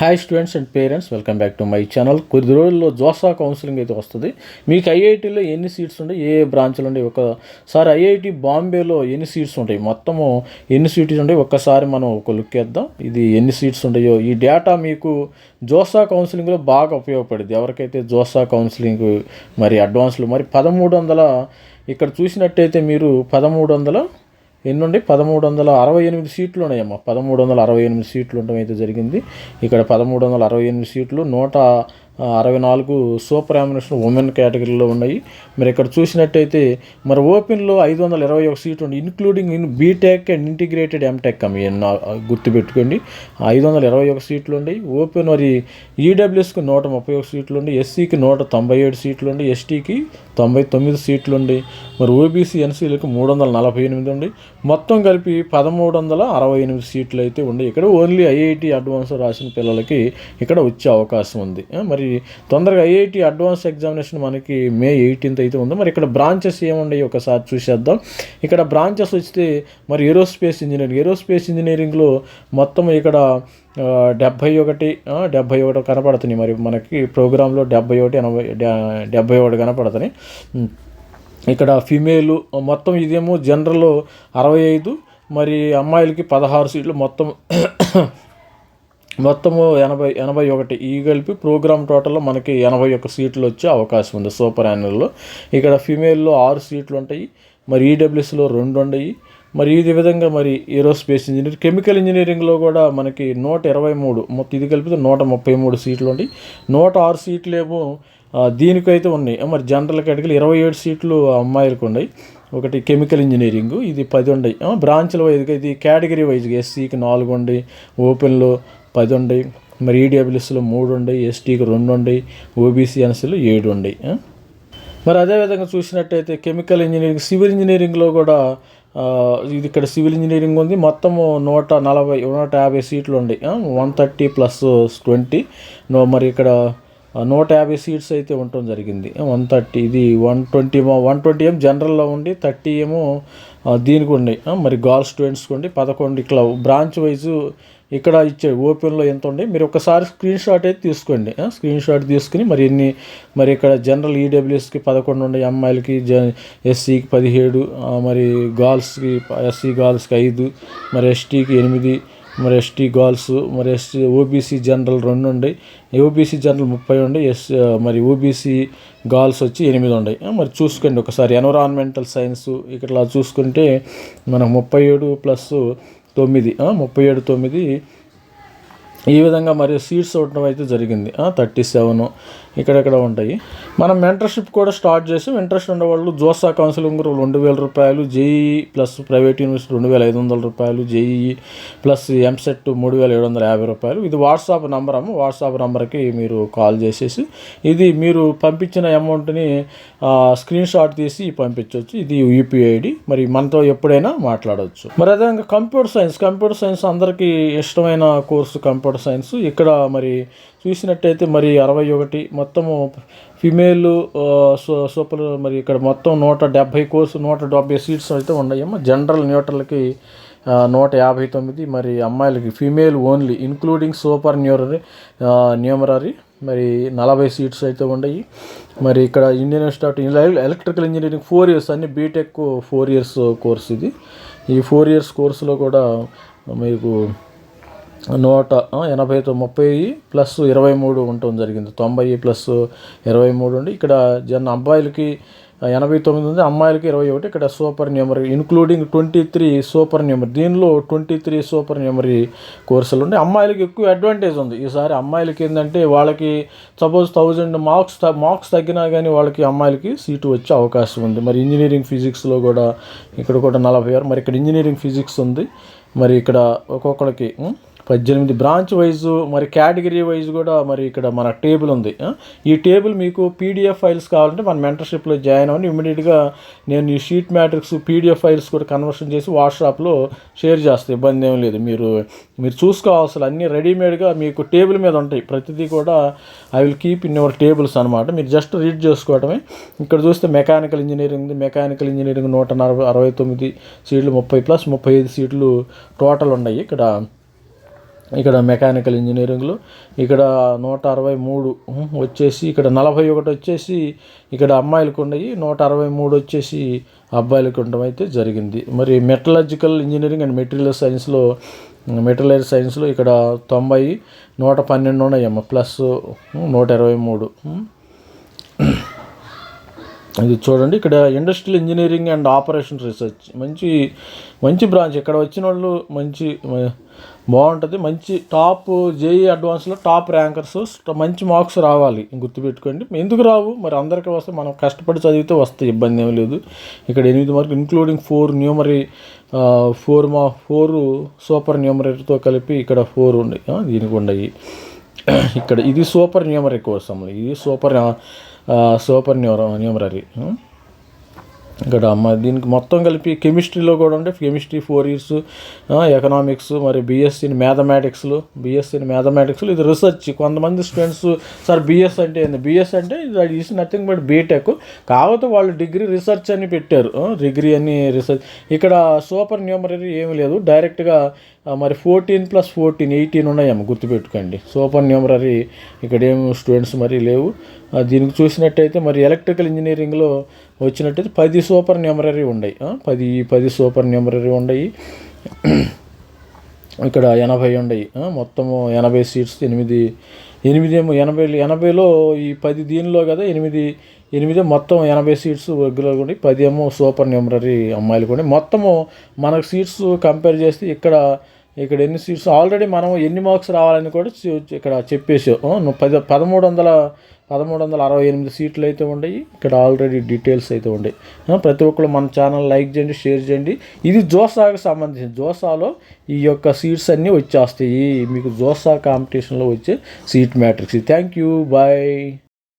Hi students and parents welcome back to my channel కొద్ది రోజుల్లో JoSAA counselling అయితే వస్తుంది. మీకు ఐఐటీలో ఎన్ని సీట్స్ ఉంటాయి? ఏ ఏ బ్రాంచ్లు ఉంటాయి? ఒకసారి ఐఐటి బాంబేలో ఎన్ని సీట్స్ ఉంటాయి? మొత్తము ఎన్ని సీట్స్ ఉంటాయి? ఒక్కసారి మనం ఒక లుక్ వేద్దాం. ఇది ఎన్ని సీట్స్ ఉంటాయో? ఈ డేటా మీకు జోసా కౌన్సిలింగ్లో బాగా ఉపయోగపడింది ఎవరికైతే జోసా కౌన్సిలింగ్ మరి అడ్వాన్స్లు మరి పదమూడు వందల ఇక్కడ చూసినట్టయితే మీరు పదమూడు వందల ఎన్ని పదమూడు వందల అరవై ఎనిమిది సీట్లు ఉన్నాయమ్మా పదమూడు వందల అరవై ఎనిమిది సీట్లు ఉండడం అయితే జరిగింది. ఇక్కడ పదమూడు వందల అరవై ఎనిమిది సీట్లు నూట అరవై నాలుగు సూపర్ యామినేషన్ ఉమెన్ కేటగిరీలో ఉన్నాయి. మరి ఇక్కడ చూసినట్టయితే మరి ఓపెన్లో ఐదు వందల ఇరవై ఒక సీట్లు ఉంది including in BTech and integrated MTech అమ్మ గుర్తుపెట్టుకోండి. ఐదు వందల ఇరవై ఒక సీట్లు ఉన్నాయి ఓపెన్ మరి ఈడబ్ల్యూఎస్కి నూట ముప్పై ఒక సీట్లు ఉండి ఎస్సీకి నూట తొంభై ఏడు సీట్లు ఉండి ఎస్టీకి తొంభై తొమ్మిది సీట్లు ఉండి మరి ఓబీసీ ఎన్సీలకు మూడు వందల నలభై ఎనిమిది ఉండి మొత్తం కలిపి పదమూడు వందల అరవై ఎనిమిది సీట్లు అయితే ఉండి ఇక్కడ ఓన్లీ ఐఐటి అడ్వాన్స్ రాసిన పిల్లలకి ఇక్కడ వచ్చే అవకాశం ఉంది. మరి తొందరగా ఐఐటి అడ్వాన్స్ ఎగ్జామినేషన్ మనకి మే ఎయిటీన్త్ అయితే ఉంది. మరి ఇక్కడ బ్రాంచెస్ ఏమున్నాయి ఒకసారి చూసేద్దాం. ఇక్కడ బ్రాంచెస్ వస్తే మరి ఏరోస్పేస్ ఇంజనీరింగ్ ఏరోస్పేస్ ఇంజనీరింగ్లో మొత్తం ఇక్కడ డెబ్భై ఒకటి డెబ్భై ఒకటి కనపడుతున్నాయి మరి మనకి ప్రోగ్రాంలో డెబ్భై ఒకటి ఎనభై డెబ్భై ఒకటి కనపడుతున్నాయి. ఇక్కడ ఫిమేలు మొత్తం ఇదేమో జనరల్ అరవై ఐదు మరి అమ్మాయిలకి పదహారు సీట్లు మొత్తం మొత్తము ఎనభై ఎనభై ఒకటి ఈ కలిపి ప్రోగ్రామ్ టోటల్లో మనకి ఎనభై ఒక్క సీట్లు వచ్చే అవకాశం ఉంది సూపర్ యాన్యువల్లో. ఇక్కడ ఫీమేల్లో ఆరు సీట్లు ఉంటాయి మరి ఈడబ్ల్యూఎస్లో రెండు ఉన్నాయి మరి ఈ విధంగా మరి ఏరోస్పేస్ ఇంజనీర్ కెమికల్ ఇంజనీరింగ్లో కూడా మనకి నూట ఇరవై మూడు మొత్తం ఇది కలిపితే నూట ముప్పై మూడు సీట్లు ఉంటాయి నూట ఆరు సీట్లు ఏమో దీనికైతే ఉన్నాయి. మరి జనరల్ కేటగిరీ ఇరవై ఏడు సీట్లు అమ్మాయిలకు ఉన్నాయి. ఒకటి కెమికల్ ఇంజనీరింగ్ ఇది పది ఉండయి బ్రాంచ్ల వైజ్గా ఇది కేటగిరీ వైజ్గా ఎస్సీకి నాలుగు ఉన్నాయి ఓపెన్లో పది ఉండే మరి ఈడబ్ల్యూఎస్లో మూడు ఉన్నాయి ఎస్టీకి రెండు ఉండయి ఓబీసీ ఎన్సీలో ఏడు ఉన్నాయి మరి అదేవిధంగా చూసినట్టయితే కెమికల్ ఇంజనీరింగ్ సివిల్ ఇంజనీరింగ్లో కూడా ఇది ఇక్కడ సివిల్ ఇంజనీరింగ్ ఉంది. మొత్తము నూట నలభై నూట యాభై సీట్లు ఉన్నాయి వన్ థర్టీ ప్లస్ ట్వంటీ. మరి ఇక్కడ నూట యాభై సీట్స్ అయితే ఉండటం జరిగింది. వన్ థర్టీ ఇది వన్ ట్వంటీ వన్ ట్వంటీ ఏమో జనరల్లో ఉండి థర్టీ ఏమో దీనికి ఉన్నాయి మరి గర్ల్ స్టూడెంట్స్కి ఉండి పదకొండు ఇట్లా బ్రాంచ్ వైజ్ ఇక్కడ ఇచ్చే ఓపెన్లో ఎంత ఉండే మీరు ఒకసారి స్క్రీన్ షాట్ అయితే తీసుకోండి. స్క్రీన్ షాట్ తీసుకుని మరి ఎన్ని మరి ఇక్కడ జనరల్ ఈడబ్ల్యూఎస్కి పదకొండు ఉండే అమ్మాయిలకి జ ఎస్సీకి పదిహేడు మరి గర్ల్స్కి ఎస్సీ గర్ల్స్కి ఐదు మరి ఎస్టీకి ఎనిమిది మరి ఎస్టీ గర్ల్స్ మరి ఎస్టీ ఓబీసీ జనరల్ రెండు ఉండే. ఓబీసీ జనరల్ ముప్పై ఉండే ఎస్ మరి ఓబీసీ గర్ల్స్ వచ్చి ఎనిమిది ఉన్నాయి మరి చూసుకోండి ఒకసారి ఎన్విరాన్మెంటల్ సైన్స్ ఇక్కడ చూసుకుంటే మనకు ముప్పై ఏడు ప్లస్ తొమ్మిది ముప్పై ఏడు తొమ్మిది ఈ విధంగా మరి సీట్స్ ఉండడం అయితే జరిగింది. థర్టీ సెవెన్ ఇక్కడెక్కడ ఉంటాయి. మనం మెంటర్షిప్ కూడా స్టార్ట్ చేసి ఇంట్రెస్ట్ ఉండేవాళ్ళు జోసా కౌన్సిలింగ్ రెండు వేల రూపాయలు జేఈ ప్లస్ ప్రైవేట్ యూనివర్సిటీ రెండు వేల ఐదు వందల రూపాయలు జేఈ ప్లస్ ఎంసెట్ మూడు వేల ఏడు వందల యాభై రూపాయలు. ఇది వాట్సాప్ నంబర్ అమ్మ. వాట్సాప్ నంబర్కి మీరు కాల్ చేసేసి ఇది మీరు పంపించిన అమౌంట్ని స్క్రీన్ షాట్ తీసి పంపించవచ్చు ఇది యూపీఐ ఐడి మరి మనతో ఎప్పుడైనా మాట్లాడవచ్చు మరి అదేవిధంగా కంప్యూటర్ సైన్స్ కంప్యూటర్ సైన్స్ అందరికీ ఇష్టమైన కోర్సు కంప్యూటర్ సైన్స్. ఇక్కడ మరి చూసినట్టయితే మరి అరవై ఒకటి మొత్తము ఫిమేల్ సూపర్ మరి ఇక్కడ మొత్తం నూట డెబ్భై కోర్సు నూట డెబ్భై సీట్స్ అయితే ఉన్నాయమ్మా. జనరల్ న్యూట్రల్కి నూట యాభై తొమ్మిది మరి అమ్మాయిలకి female only including super న్యూరరీ numerary మరి నలభై సీట్స్ అయితే ఉన్నాయి. మరి ఇక్కడ Indian Institute electrical engineering four years అన్ని బీటెక్ ఫోర్ ఇయర్స్ కోర్స్ ఇది. ఈ ఫోర్ ఇయర్స్ కోర్సులో కూడా మీకు నూట ఎనభై ముప్పై ప్లస్ ఇరవై మూడు ఉండటం జరిగింది. తొంభై ప్లస్ ఇరవై మూడు ఉండి ఇక్కడ జన అబ్బాయిలకి ఎనభై తొమ్మిది ఉంది అమ్మాయిలకి ఇరవై ఒకటి. ఇక్కడ supernumerary including twenty three supernumerary. దీనిలో ట్వంటీ త్రీ సూపర్ న్యూమరీ కోర్సులు ఉండి అమ్మాయిలకి ఎక్కువ అడ్వాంటేజ్ ఉంది. ఈసారి అమ్మాయిలకి ఏంటంటే వాళ్ళకి సపోజ్ థౌజండ్ మార్క్స్ మార్క్స్ తగ్గినా కానీ వాళ్ళకి అమ్మాయిలకి సీటు వచ్చే అవకాశం ఉంది. మరి ఇంజనీరింగ్ ఫిజిక్స్లో కూడా ఇక్కడ కూడా నలభై ఆరు. మరి ఇక్కడ ఇంజనీరింగ్ ఫిజిక్స్ ఉంది. మరి ఇక్కడ ఒక్కొక్కరికి పద్దెనిమిది బ్రాంచ్ వైజ్ మరి కేటగిరీ వైజ్ కూడా మరి ఇక్కడ మన టేబుల్ ఉంది. ఈ టేబుల్ మీకు పీడిఎఫ్ ఫైల్స్ కావాలంటే మన మెంటర్షిప్లో జాయిన్ అవ్వండి. ఇమీడియట్గా నేను ఈ షీట్ మ్యాట్రిక్స్ పీడిఎఫ్ ఫైల్స్ కూడా కన్వర్షన్ చేసి వాట్సాప్లో షేర్ చేస్తాను ఇబ్బంది ఏం లేదు. మీరు మీరు చూసుకోవాల్సిన అన్నీ రెడీమేడ్గా మీకు టేబుల్ మీద ఉంటాయి. ప్రతిదీ కూడా I will keep in your tables అనమాట మీరు జస్ట్ రీడ్ చేసుకోవడమే ఇక్కడ చూస్తే మెకానికల్ ఇంజనీరింగ్ ఉంది. మెకానికల్ ఇంజనీరింగ్ నూట నలభై అరవై తొమ్మిది సీట్లు ముప్పై ప్లస్ ముప్పై ఐదు సీట్లు టోటల్ ఉన్నాయి. ఇక్కడ ఇక్కడ మెకానికల్ ఇంజనీరింగ్లో. ఇక్కడ నూట అరవై మూడు వచ్చేసి ఇక్కడ నలభై ఒకటి వచ్చేసి ఇక్కడ అమ్మాయిలకు ఉన్నాయి నూట అరవై మూడు వచ్చేసి అబ్బాయిలకు ఉండడం అయితే జరిగింది. మరి మెటలాజికల్ ఇంజనీరింగ్ అండ్ మెటీరియల్ సైన్స్లో మెటీరియల్ సైన్స్లో ఇక్కడ తొంభై నూట పన్నెండు ఉన్నాయమ్మ ప్లస్ నూట ఇరవై మూడు ఇది చూడండి ఇక్కడ industrial engineering and operation research మంచి మంచి బ్రాంచ్ ఇక్కడ వచ్చిన వాళ్ళు మంచి బాగుంటుంది. మంచి టాప్ జేఈ అడ్వాన్స్లో టాప్ ర్యాంకర్స్ మంచి మార్క్స్ రావాలి. గుర్తుపెట్టుకోండి. ఎందుకు రావు? మరి అందరికీ వస్తే మనం కష్టపడి చదివితే వస్తాయి. ఇబ్బంది ఏమీ లేదు. ఇక్కడ ఎనిమిది మార్కులు ఇంక్లూడింగ్ ఫోర్ న్యూమరీ ఫోర్ మా ఫోర్ సూపర్ న్యూమరీతో కలిపి ఇక్కడ ఫోర్ ఉన్నాయి. దీనికి ఉన్నాయి. ఇక్కడ ఇది సూపర్ న్యూమరీ కోసం ఇది సూపర్ సూపర్ న్యూరో న్యూమరీ ఇక్కడ మ దీనికి మొత్తం కలిపి కెమిస్ట్రీలో కూడా ఉంటే కెమిస్ట్రీ ఫోర్ ఇయర్స్ ఎకనామిక్స్ మరి బీఎస్సీ ఇన్ మ్యాథమెటిక్స్లో బీఎస్సీ ఇన్ ఇది రీసెర్చ్ కొంతమంది స్టూడెంట్స్ సార్ బీఎస్ అంటే ఏంది? బీఎస్ అంటే ఇది ఈస్ నథింగ్ బట్ బీటెక్ కాకపోతే వాళ్ళు డిగ్రీ రీసెర్చ్ అని పెట్టారు. డిగ్రీ అని రీసెర్చ్ ఇక్కడ సూపర్ న్యూమరీ ఏమి లేదు. డైరెక్ట్గా మరి ఫోర్టీన్ ప్లస్ ఫోర్టీన్ ఎయిటీన్ ఉన్నాయమ్మ గుర్తుపెట్టుకోండి. సూపర్ న్యూమరీ ఇక్కడ ఏం స్టూడెంట్స్ మరి లేవు. దీనికి చూసినట్టయితే మరి ఎలక్ట్రికల్ ఇంజనీరింగ్లో వచ్చినట్టయితే పది సూపర్ న్యూమరీ ఉన్నాయి పది పది సూపర్ న్యూమరీ ఉన్నాయి ఇక్కడ ఎనభై ఉన్నాయి మొత్తము ఎనభై సీట్స్ ఎనిమిది ఎనిమిది ఏమో ఎనభై ఎనభైలో ఈ పది దీనిలో కదా ఎనిమిది ఎనిమిది మొత్తం ఎనభై సీట్స్ రెగ్యులర్గా ఉండి పది ఏమో సూపర్ న్యూమరీ అమ్మాయిలు కూడా మొత్తము మనకు సీట్స్ కంపేర్ చేస్తే ఇక్కడ ఇక్కడ ఎన్ని సీట్స్ ఆల్రెడీ మనం ఎన్ని మార్క్స్ రావాలని కూడా ఇక్కడ చెప్పేసి పది పదమూడు వందల పదమూడు వందల అరవై ఎనిమిది సీట్లు అయితే ఉన్నాయి ఇక్కడ ఆల్రెడీ డీటెయిల్స్ అయితే ఉన్నాయి ప్రతి ఒక్కరు మన ఛానల్ లైక్ చేయండి షేర్ చేయండి. ఇది జోసాకు సంబంధించి జోసాలో ఈ యొక్క సీట్స్ అన్నీ వచ్చేస్తాయి. మీకు జోసా కాంపిటీషన్లో వచ్చే seat matrix thank you bye